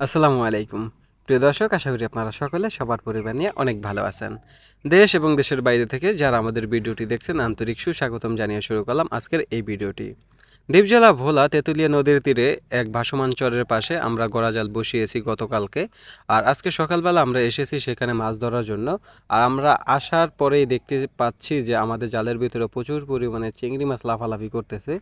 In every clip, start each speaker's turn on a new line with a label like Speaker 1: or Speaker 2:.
Speaker 1: আসসালামু আলাইকুম। প্রিয় দর্শক, আশা করি আপনারা সকলে সবার পরিবার নিয়ে অনেক ভালো আছেন। দেশ এবং দেশের বাইরে থেকে যারা আমাদের ভিডিওটি দেখছেন, আন্তরিক সুস্বাগতম জানিয়ে শুরু করলাম আজকের এই ভিডিওটি। দ্বীপ জেলা ভোলা তেঁতুলিয়া নদীর তীরে এক ভাসমান চরের পাশে আমরা গড়াজাল বসিয়েছি গতকালকে। আর আজকে সকালবেলা আমরা এসেছি সেখানে মাছ ধরার জন্য। আর আমরা আসার পরেই দেখতে পাচ্ছি যে আমাদের জালের ভিতরে প্রচুর পরিমাণে চিংড়ি মাছ লাফালাফি করতেছে।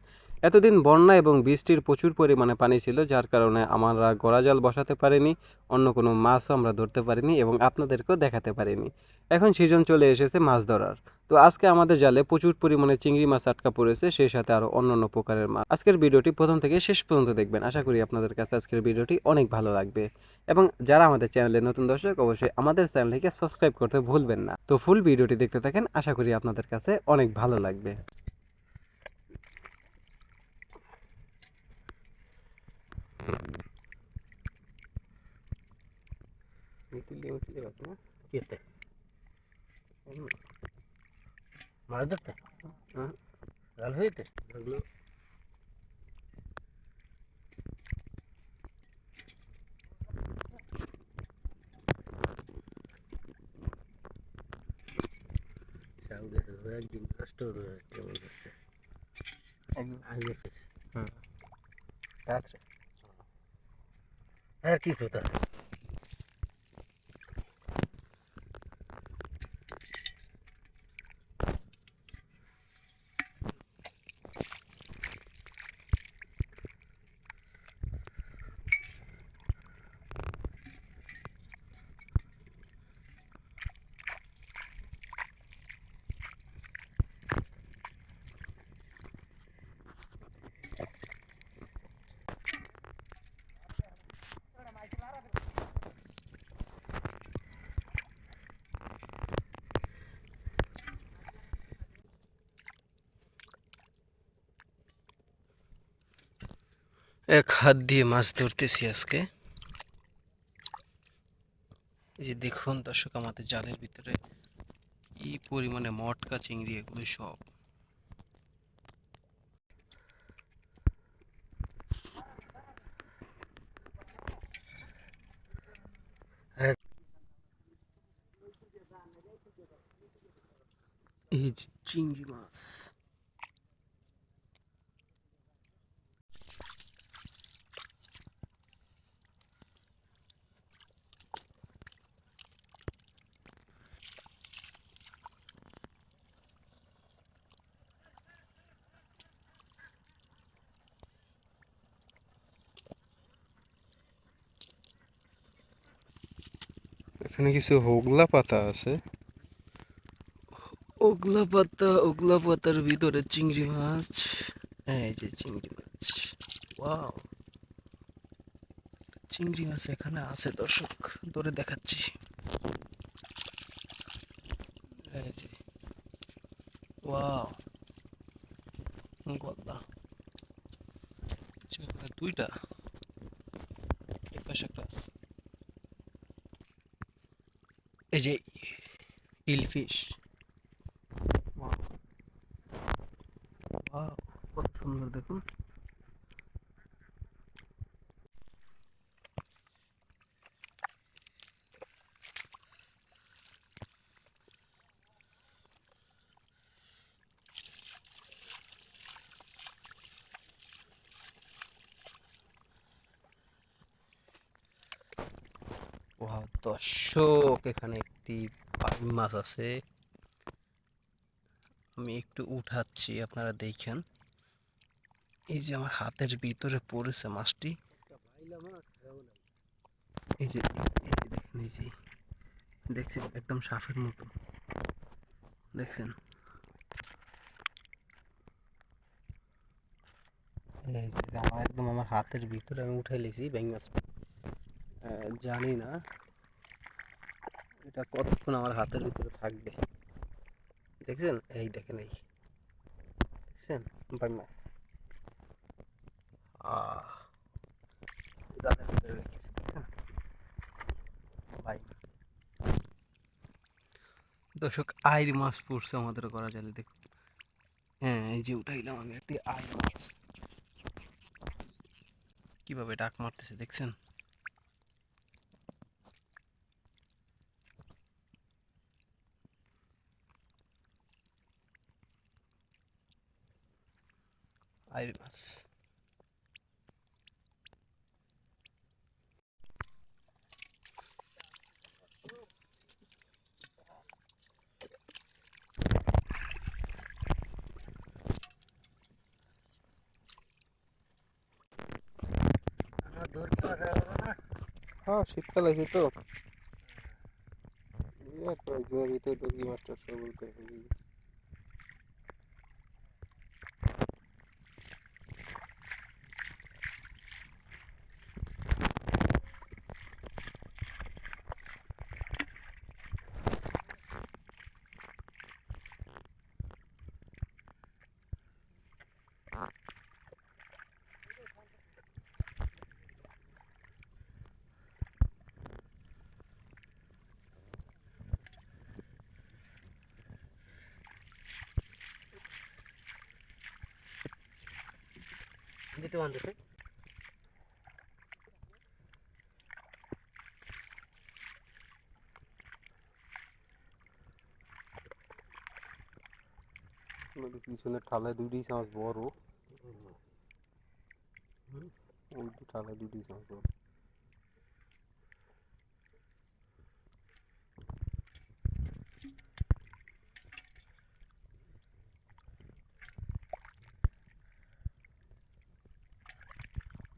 Speaker 1: এতদিন বন্যা এবং বৃষ্টির প্রচুর পরিমাণে পানি ছিল, যার কারণে আমরা গড়া জাল বসাতে পারিনি, অন্য কোনো মাছও আমরা ধরতে পারিনি এবং আপনাদেরকেও দেখাতে পারিনি। এখন সিজন চলে এসেছে মাছ ধরার। তো আজকে আমাদের জালে প্রচুর পরিমাণে চিংড়ি মাছ আটকা পড়েছে, সেই সাথে আরও অন্যান্য প্রকারের মাছ। আজকের ভিডিওটি প্রথম থেকে শেষ পর্যন্ত দেখবেন। আশা করি আপনাদের কাছে আজকের ভিডিওটি অনেক ভালো লাগবে। এবং যারা আমাদের চ্যানেলে নতুন দর্শক, অবশ্যই আমাদের চ্যানেলটিকে সাবস্ক্রাইব করতে ভুলবেন না। তো ফুল ভিডিওটি দেখতে থাকেন, আশা করি আপনাদের কাছে অনেক ভালো লাগবে।
Speaker 2: কেতে মাছ ধরতে
Speaker 1: হ্যাঁ।
Speaker 2: জাল হইতে একদিন কষ্ট কেমন করছে আগে
Speaker 1: রাত্রে
Speaker 2: আর কি কথা
Speaker 1: এক হাত দিয়ে মাছ ধরতেছি আজকে। এই যে দেখুন দর্শক, আমাদের জালের ভিতরে কি পরিমাণে মটকা, চিংড়ি এগুলো সব। এই চিংড়ি মাছ। এখানে কিছু হোগলা পাতা আছে। ওগলা পাতা ওগলা পাতার ভিতরে চিংড়ি মাছ। এই যে চিংড়ি মাছ। ওয়াও। চিংড়ি মাছ এখানে আছে, দর্শক। ধরে দেখাচ্ছি। যে। ওয়াও। গলদা এখানে দুইটা এই পাশে একটা আছে। এই যে ইলফিশ। কত সুন্দর দেখুন। দর্শক এখানে একটি পাইন মাছ আছে। আমি একটু উঠাচ্ছি, আপনারা দেখেন। এই যে আমার হাতের ভিতরে পড়েছে মাছটি। এই যে দেখেন, এই যে, দেখছেন, একদম সাপের মতো। দেখছেন? একদম আমার হাতের ভিতরে আমি উঠে লিছি ব্যাং মাছটা। জানি না। এটা কতক্ষণ আমার হাতের ভিতরে থাকবে? দেখছেন? এই দেখেন, এই। দেখছেন? Bye bye. দর্শক আইর মাছ পড়ছে আমাদের করা জালে, দেখুন। হ্যাঁ এই যে উঠাইলাম আমি একটি আইর মাছ। কীভাবে ডাক মারতেছে, দেখছেন? আইর মাছ
Speaker 2: আমার ধরতে আসা হবে না
Speaker 1: হ্যাঁ শীতকাল আছে তো জমিতে দর্গি মাছটা সবল করে ফেলি বান্ধতে পিছনে ঠালায় দুটি চাষ বড়। ওই ঠালায় দুটি চাষ বড়।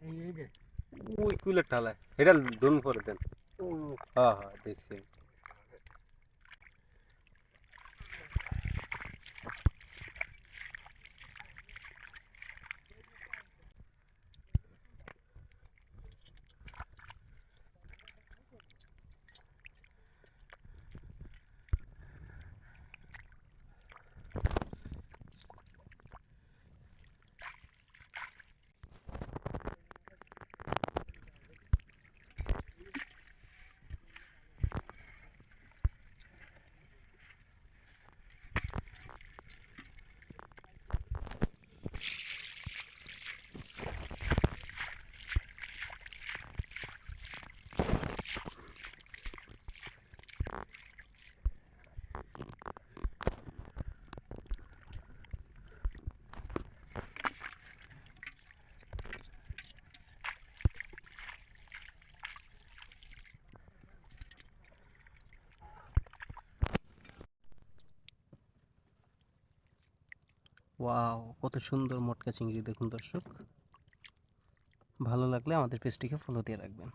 Speaker 2: এই যে।
Speaker 1: ওই কুলের ঠালায় এটা দোন করে দেন। হ্যাঁ হ্যাঁ দেখছি। ওয়াও কত সুন্দর মটকা চিংড়ি দেখুন দর্শক। ভালো লাগলে আমাদের পেজটিকে ফলো দিয়ে রাখবেন।